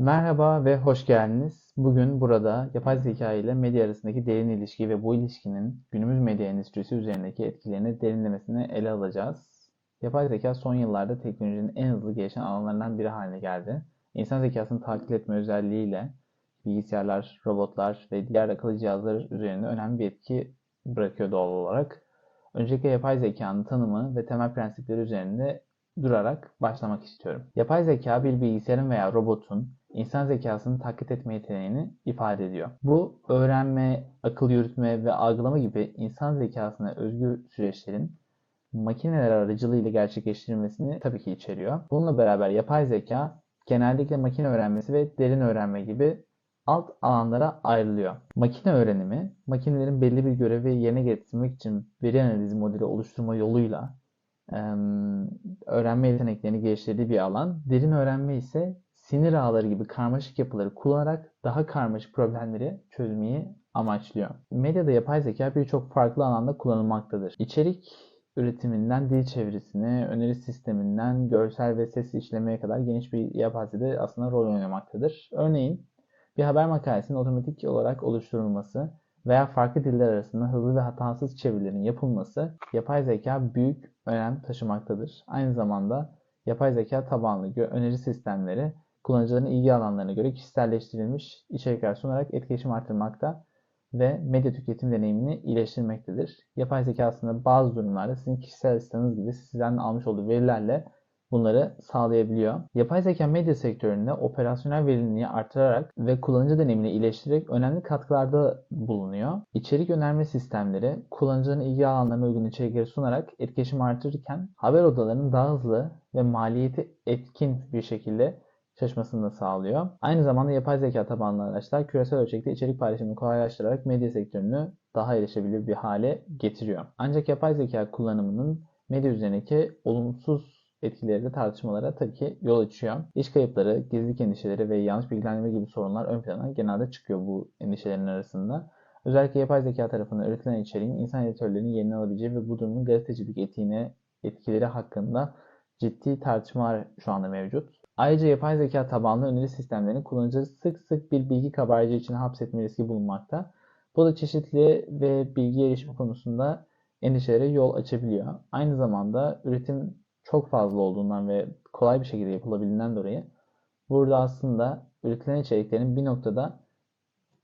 Merhaba ve hoş geldiniz. Bugün burada yapay zeka ile medya arasındaki derin ilişki ve bu ilişkinin günümüz medya endüstrisi üzerindeki etkilerini derinlemesine ele alacağız. Yapay zeka son yıllarda teknolojinin en hızlı gelişen alanlarından biri haline geldi. İnsan zekasını taklit etme özelliğiyle bilgisayarlar, robotlar ve diğer akıllı cihazlar üzerinde önemli bir etki bırakıyor doğal olarak. Öncelikle yapay zekanın tanımı ve temel prensipleri üzerinde durarak başlamak istiyorum. Yapay zeka bir bilgisayarın veya robotun insan zekasını taklit etme yeteneğini ifade ediyor. Bu öğrenme, akıl yürütme ve algılama gibi insan zekasına özgü süreçlerin makineler aracılığıyla gerçekleştirilmesini tabii ki içeriyor. Bununla beraber yapay zeka genellikle makine öğrenmesi ve derin öğrenme gibi alt alanlara ayrılıyor. Makine öğrenimi, makinelerin belli bir görevi yerine getirmek için veri analizi modeli oluşturma yoluyla öğrenme yeteneklerini geliştirdiği bir alan. Derin öğrenme ise sinir ağları gibi karmaşık yapıları kullanarak daha karmaşık problemleri çözmeyi amaçlıyor. Medyada yapay zeka birçok farklı alanda kullanılmaktadır. İçerik üretiminden dil çevirisine, öneri sisteminden görsel ve ses işlemeye kadar geniş bir yapazide aslında rol oynamaktadır. Örneğin bir haber makalesinin otomatik olarak oluşturulması veya farklı diller arasında hızlı ve hatasız çevirilerin yapılması yapay zeka büyük önem taşımaktadır. Aynı zamanda yapay zeka tabanlı öneri sistemleri kullanıcıların ilgi alanlarına göre kişiselleştirilmiş içerikler sunarak etkileşim artırmakta ve medya tüketim deneyimini iyileştirmektedir. Yapay zeka aslında bazı durumlarda sizin kişisel asistanınız gibi sizden almış olduğu verilerle bunları sağlayabiliyor. Yapay zeka medya sektöründe operasyonel verimliliği artırarak ve kullanıcı deneyimini iyileştirerek önemli katkılarda bulunuyor. İçerik önerme sistemleri kullanıcıların ilgi alanlarına uygun içerikleri sunarak etkileşim artırırken haber odalarının daha hızlı ve maliyeti etkin bir şekilde çalışmasını da sağlıyor. Aynı zamanda yapay zeka tabanlı araçlar küresel ölçekte içerik paylaşımını kolaylaştırarak medya sektörünü daha erişebilir bir hale getiriyor. Ancak yapay zeka kullanımının medya üzerindeki olumsuz etkileri de tartışmalara tabii ki yol açıyor. İş kayıpları, gizlilik endişeleri ve yanlış bilgilendirme gibi sorunlar ön plana genelde çıkıyor bu endişelerin arasında. Özellikle yapay zeka tarafından üretilen içeriğin insan editörlerinin yerini alabileceği ve bu durumun gazetecilik etiğine etkileri hakkında ciddi tartışmalar şu anda mevcut. Ayrıca yapay zeka tabanlı öneri sistemlerinin kullanıcıları sık sık bir bilgi kabarcığı içine hapsetme riski bulunmakta. Bu da çeşitli ve bilgi erişimi konusunda endişelere yol açabiliyor. Aynı zamanda üretim çok fazla olduğundan ve kolay bir şekilde yapılabildiğinden dolayı burada aslında üretilen içeriklerin bir noktada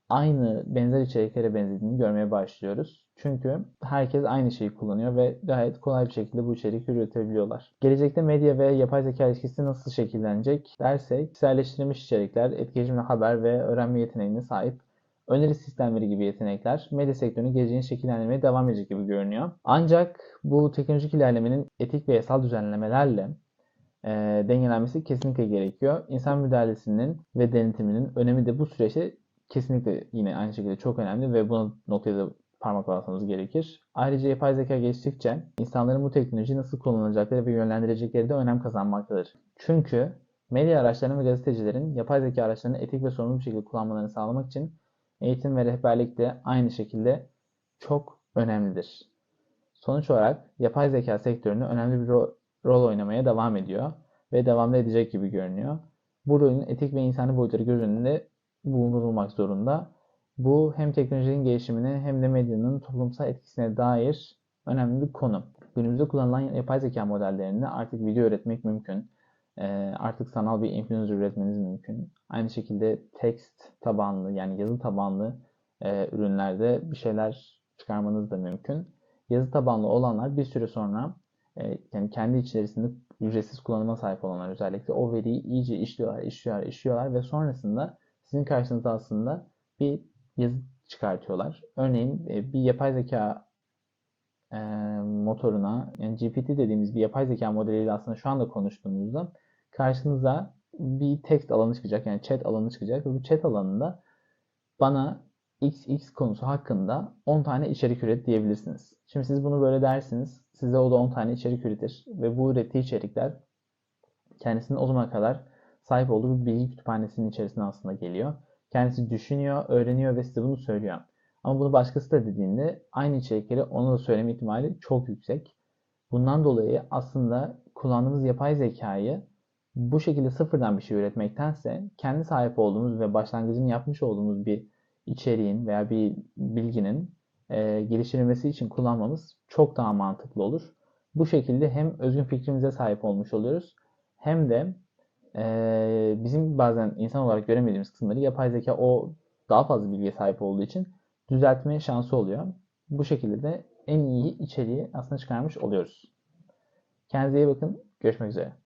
aynı benzer içeriklere benzediğini görmeye başlıyoruz. Çünkü herkes aynı şeyi kullanıyor ve gayet kolay bir şekilde bu içeriği üretebiliyorlar. Gelecekte medya ve yapay zeka ilişkisi nasıl şekillenecek dersek, kişiselleştirilmiş içerikler, etkileşimli haber ve öğrenme yeteneğine sahip öneri sistemleri gibi yetenekler medya sektörünün geleceğini şekillendirmeye devam edecek gibi görünüyor. Ancak bu teknolojik ilerlemenin etik ve yasal düzenlemelerle e, dengelenmesi kesinlikle gerekiyor. İnsan müdahalesinin ve denetiminin önemi de bu süreçte kesinlikle yine aynı şekilde çok önemli ve bu noktaya da parmak basmamız gerekir. Ayrıca yapay zeka geçtikçe insanların bu teknolojiyi nasıl kullanacakları ve yönlendirecekleri de önem kazanmaktadır. Çünkü medya araçlarının ve gazetecilerin yapay zeka araçlarını etik ve sorumlu bir şekilde kullanmalarını sağlamak için eğitim ve rehberlik de aynı şekilde çok önemlidir. Sonuç olarak yapay zeka sektöründe önemli bir ro rol oynamaya devam ediyor ve devam edecek gibi görünüyor. Bu rolün etik ve insani boyutları göz önünde bulundurulmak zorunda. Bu hem teknolojinin gelişimine hem de medyanın toplumsal etkisine dair önemli bir konu. Günümüzde kullanılan yapay zeka modellerinde artık video üretmek mümkün. Ee, artık sanal bir influencer üretmeniz mümkün. Aynı şekilde text tabanlı yani yazı tabanlı e, ürünlerde bir şeyler çıkarmanız da mümkün. Yazı tabanlı olanlar bir süre sonra e, yani kendi içerisinde ücretsiz kullanıma sahip olanlar özellikle o veriyi iyice işliyorlar, işliyorlar, işliyorlar ve sonrasında sizin karşınıza aslında bir yazı çıkartıyorlar. Örneğin e, bir yapay zeka e, motoruna yani GPT dediğimiz bir yapay zeka modeliyle aslında şu anda konuştuğumuzda karşınıza bir text alanı çıkacak yani chat alanı çıkacak ve bu chat alanında bana XX konusu hakkında 10 tane içerik üret diyebilirsiniz. Şimdi siz bunu böyle dersiniz. Size o da 10 tane içerik üretir ve bu ürettiği içerikler kendisinin o zamana kadar sahip olduğu bir bilgi kütüphanesinin içerisine aslında geliyor. Kendisi düşünüyor, öğreniyor ve size bunu söylüyor. Ama bunu başkası da dediğinde aynı içerikleri ona da söyleme ihtimali çok yüksek. Bundan dolayı aslında kullandığımız yapay zekayı Bu şekilde sıfırdan bir şey üretmektense kendi sahip olduğumuz ve başlangıcını yapmış olduğumuz bir içeriğin veya bir bilginin e, geliştirilmesi için kullanmamız çok daha mantıklı olur. Bu şekilde hem özgün fikrimize sahip olmuş oluyoruz hem de e, bizim bazen insan olarak göremediğimiz kısımları yapay zeka o daha fazla bilgiye sahip olduğu için düzeltme şansı oluyor. Bu şekilde de en iyi içeriği aslında çıkarmış oluyoruz. Kendinize iyi bakın. Görüşmek üzere.